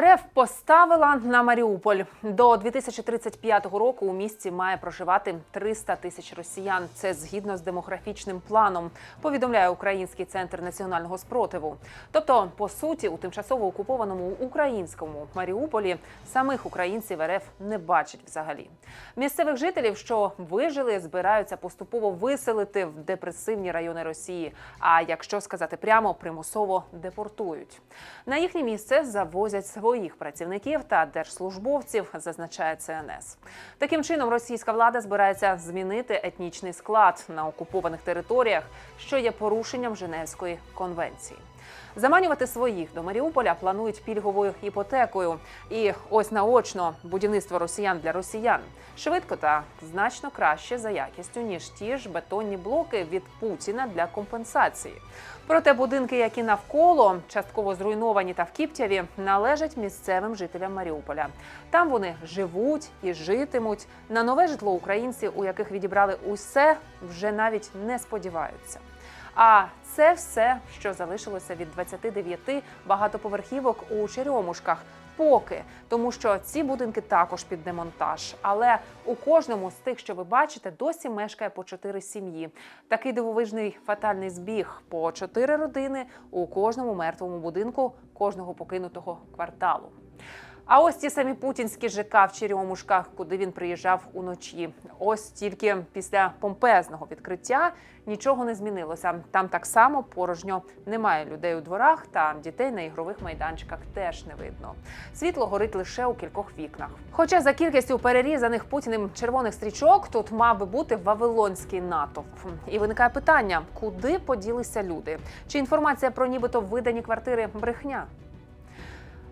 РФ поставила на Маріуполь до 2035 року. У місті має проживати 300 тисяч росіян. Це згідно з демографічним планом. Повідомляє Український центр національного спротиву. Тобто, по суті, у тимчасово окупованому українському Маріуполі самих українців РФ не бачить взагалі. Місцевих жителів, що вижили, збираються поступово виселити в депресивні райони Росії. А якщо сказати прямо, примусово депортують. На їхнє місце завозять своїх працівників та держслужбовців, зазначає ЦНС. Таким чином, російська влада збирається змінити етнічний склад на окупованих територіях, що є порушенням Женевської конвенції. Заманювати своїх до Маріуполя планують пільговою іпотекою. І ось наочно будівництво росіян для росіян швидко та значно краще за якістю ніж ті ж бетонні блоки від Путіна для компенсації. Проте будинки, які навколо частково зруйновані та в Кіптяві, належать місцевим жителям Маріуполя. Там вони живуть і житимуть. На нове житло українці, у яких відібрали усе, вже навіть не сподіваються. А це все, що залишилося від 29 багатоповерхівок у Черемушках. Поки тому, що ці будинки також під демонтаж, але у кожному з тих, що ви бачите, досі мешкає по чотири сім'ї. Такий дивовижний фатальний збіг по чотири родини у кожному мертвому будинку кожного покинутого кварталу. А ось ті самі путінські ЖК в Черемушках, куди він приїжджав уночі. Ось тільки після помпезного відкриття нічого не змінилося. Там так само порожньо немає людей у дворах, та дітей на ігрових майданчиках теж не видно. Світло горить лише у кількох вікнах. Хоча за кількістю перерізаних путіним червоних стрічок тут мав би бути вавилонський натовп. І виникає питання: куди поділися люди? Чи інформація про нібито видані квартири брехня?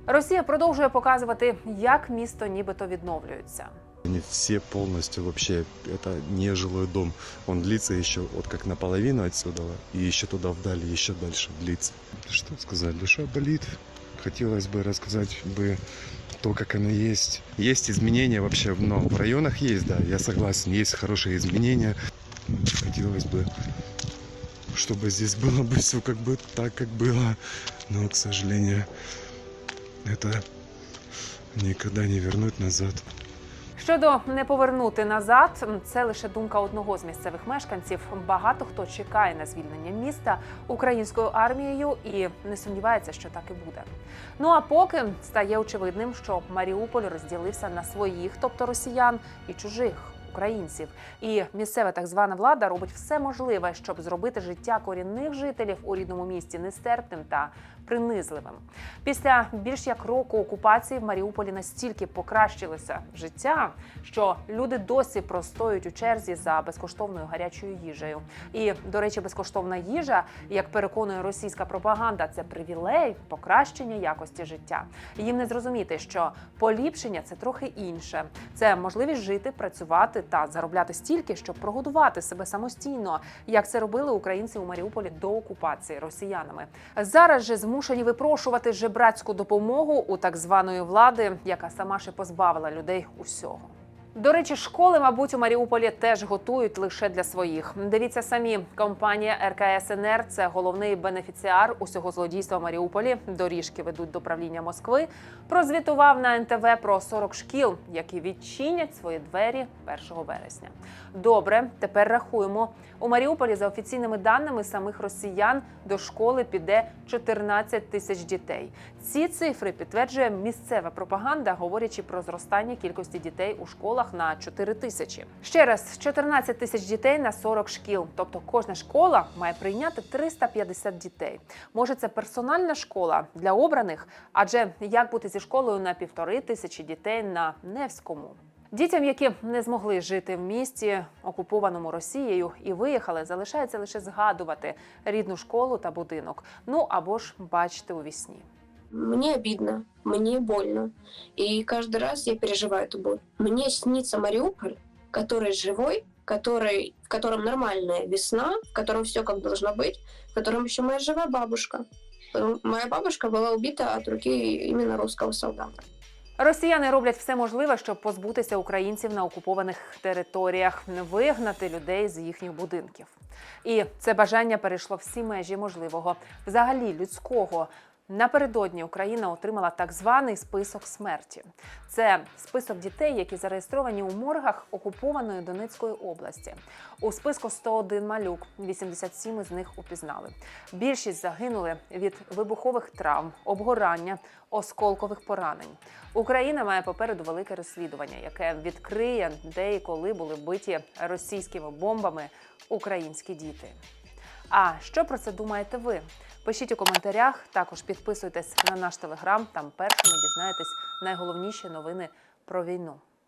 Росія продовжує показувати, як місто нібито відновлюється. Они все полностью вообще, это не жилой дом. Он длится еще вот как наполовину отсюда, и еще туда вдали, еще дальше длится. Что сказать, душа болит. Хотелось бы рассказать бы то, как оно есть. Есть изменения вообще, но в районах есть, да, я согласен, есть хорошие изменения. Хотелось бы, чтобы здесь было бы все как бы так, как было. Но, к сожалению, это никогда не вернуть назад. Щодо не повернути назад, це лише думка одного з місцевих мешканців. Багато хто чекає на звільнення міста українською армією і не сумнівається, що так і буде. Ну а поки стає очевидним, що Маріуполь розділився на своїх, тобто росіян, і чужих. Українців і місцева так звана влада робить все можливе, щоб зробити життя корінних жителів у рідному місті нестерпним та принизливим. Після більш як року окупації в Маріуполі настільки покращилося життя, що люди досі простоють у черзі за безкоштовною гарячою їжею. І, до речі, безкоштовна їжа, як переконує російська пропаганда, це привілей, покращення якості життя. Їм не зрозуміти, що поліпшення це трохи інше. Це можливість жити, працювати та заробляти стільки, щоб прогодувати себе самостійно, як це робили українці у Маріуполі до окупації росіянами. Зараз же змушені випрошувати жебрацьку допомогу у так званої влади, яка сама ще позбавила людей усього. До речі, школи, мабуть, у Маріуполі теж готують лише для своїх. Дивіться самі, компанія РКСНР це головний бенефіціар усього злодійства Маріуполі. Доріжки ведуть до правління Москви. Прозвітував на НТВ про 40 шкіл, які відчинять свої двері 1 вересня. Добре, тепер рахуємо. У Маріуполі, за офіційними даними самих росіян, до школи піде 14 тисяч дітей. Ці цифри підтверджує місцева пропаганда, говорячи про зростання кількості дітей у школах на 4 тисячі. Ще раз, 14 тисяч дітей на 40 шкіл. Тобто кожна школа має прийняти 350 дітей. Може, це персональна школа для обраних, адже як бути зі школою на півтори тисячі дітей на Невському. Дітям, які не змогли жити в місті, окупованому Росією, і виїхали, залишається лише згадувати рідну школу та будинок. Ну або ж бачити у вісні. Мне обидно, мне больно. И каждый раз я переживаю эту боль. Мне снится Мариуполь, который живой, который, в котором нормальная весна, в котором все как должно быть, в котором еще моя живая бабушка. Э, Моя бабушка была убита от руки именно русского солдата. Росіяни роблять все можливе, щоб позбутися українців на окупованих територіях, вигнати людей з їхніх будинків. І це бажання перейшло всі межі можливого, взагалі людського. Напередодні Україна отримала так званий список смерті. Це список дітей, які зареєстровані у моргах окупованої Донецької області. У списку 101 малюк, 87 із них упізнали. Більшість загинули від вибухових травм, обгорання, осколкових поранень. Україна має попереду велике розслідування, яке відкриє, де і коли були вбиті російськими бомбами українські діти. А що про це думаєте ви? Пишіть у коментарях. Також підписуйтесь на наш телеграм. Там першими дізнаєтесь найголовніші новини про війну.